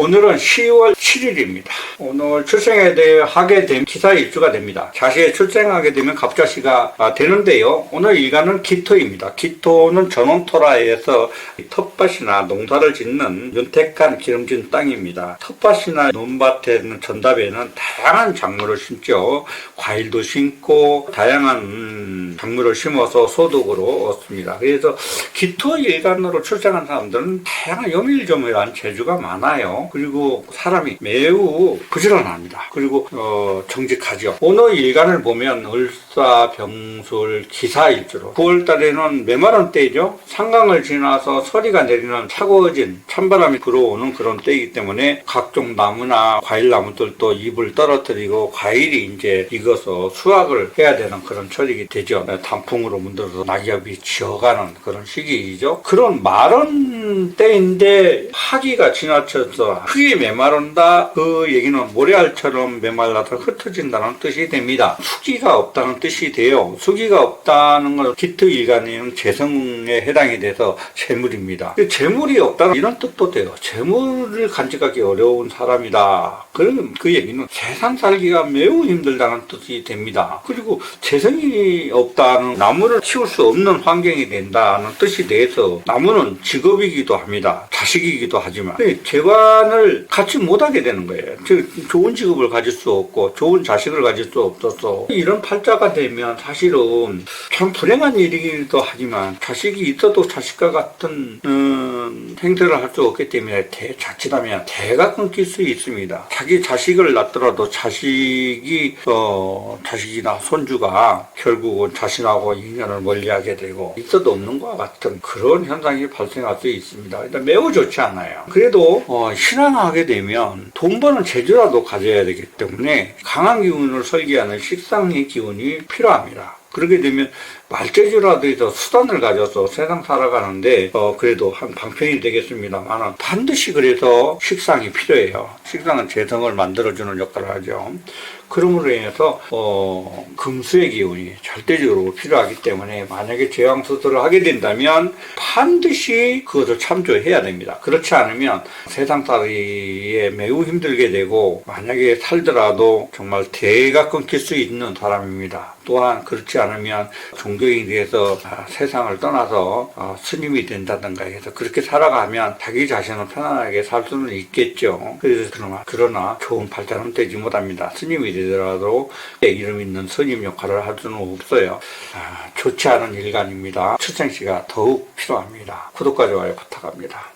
오늘은 10월 7일입니다. 오늘 출생에 대해 하게 된 기사 일주가 됩니다. 자식이 출생하게 되면 갑자시가 아, 되는데요. 오늘 일간은 기토입니다. 기토는 전원토라에서 텃밭이나 농사를 짓는 윤택한 기름진 땅입니다. 텃밭이나 논밭에는 전답에는 다양한 작물을 심죠. 과일도 심고 다양한 음, 작물을 심어서 소득으로 얻습니다. 그래서 기토 일간으로 출생한 사람들은 다양한 요밀조밀한 재주가 많아요. 그리고 사람이 매우 부지런합니다. 그리고 어, 정직하죠. 오늘 일간을 보면 을사, 병술, 기사일주로 9월 달에는 메마른 때이죠. 상강을 지나서 서리가 내리는 차고진 찬바람이 불어오는 그런 때이기 때문에 각종 나무나 과일나무들도 잎을 떨어뜨리고 과일이 이제 익어서 수확을 해야 되는 그런 철이게 되죠. 단풍으로 문들어서 낙엽이 지어가는 그런 시기이죠. 그런 마른 때인데 하기가 지나쳐서 흙이 메마른다 그 얘기는 모래알처럼 메말라서 흩어진다는 뜻이 됩니다. 수기가 없다는 뜻이 돼요. 수기가 없다는 건 기특일간이는 재성에 해당이 돼서 재물입니다. 그 재물이 없다는 이런 뜻도 돼요. 재물을 간직하기 어려운 사람이다. 그런 그 얘기는 세상 살기가 매우 힘들다는 뜻이 됩니다. 그리고 재성이 없다 는 나무를 키울 수 없는 환경이 된다는 뜻이 돼서 나무는 직업이기도 합니다. 자식이기도 하지만 그 재관을 갖지 못하게 되는 거예요. 즉 좋은 직업을 가질 수 없고 좋은 자식을 가질 수 없어서 이런 팔자가 되면 사실은 참 불행한 일이기도 하지만 자식이 있어도 자식과 같은 음, 행태를 할 수 없기 때문에 대, 자칫하면 대가 끊길 수 있습니다. 자기 자식을 낳더라도 자식이 어, 자식이나 손주가 결국은 자신하고 인연을 멀리하게 되고 있어도 없는 것과 같은 그런 현상이 발생할 수 있습니다. 일단 매우 좋지 않아요. 그래도 어, 신앙하게 되면 돈 버는 재주라도 가져야 되기 때문에 강한 기운을 설계하는 식상의 기운이 필요합니다. 그렇게 되면 말재주라도 해서 수단을 가져서 세상 살아가는데 어 그래도 한 방편이 되겠습니다만 반드시 그래서 식상이 필요해요. 식상은 재성을 만들어주는 역할을 하죠. 그러므로 인해서 어 금수의 기운이 절대적으로 필요하기 때문에 만약에 제왕 수술을 하게 된다면 반드시 그것을 참조해야 됩니다. 그렇지 않으면 세상 살이에 매우 힘들게 되고 만약에 살더라도 정말 대가 끊길 수 있는 사람입니다. 또한 그렇지 않으면 종교인에 대해서 아, 세상을 떠나서 어, 스님이 된다든가 해서 그렇게 살아가면 자기 자신은 편안하게 살 수는 있겠죠. 그래서 그러나, 그러나 좋은 발전은 되지 못합니다. 스님이 되더라도 이름 있는 스님 역할을 할 수는 없어요. 아, 좋지 않은 일간입니다. 출생시가 더욱 필요합니다. 구독과 좋아요 부탁합니다.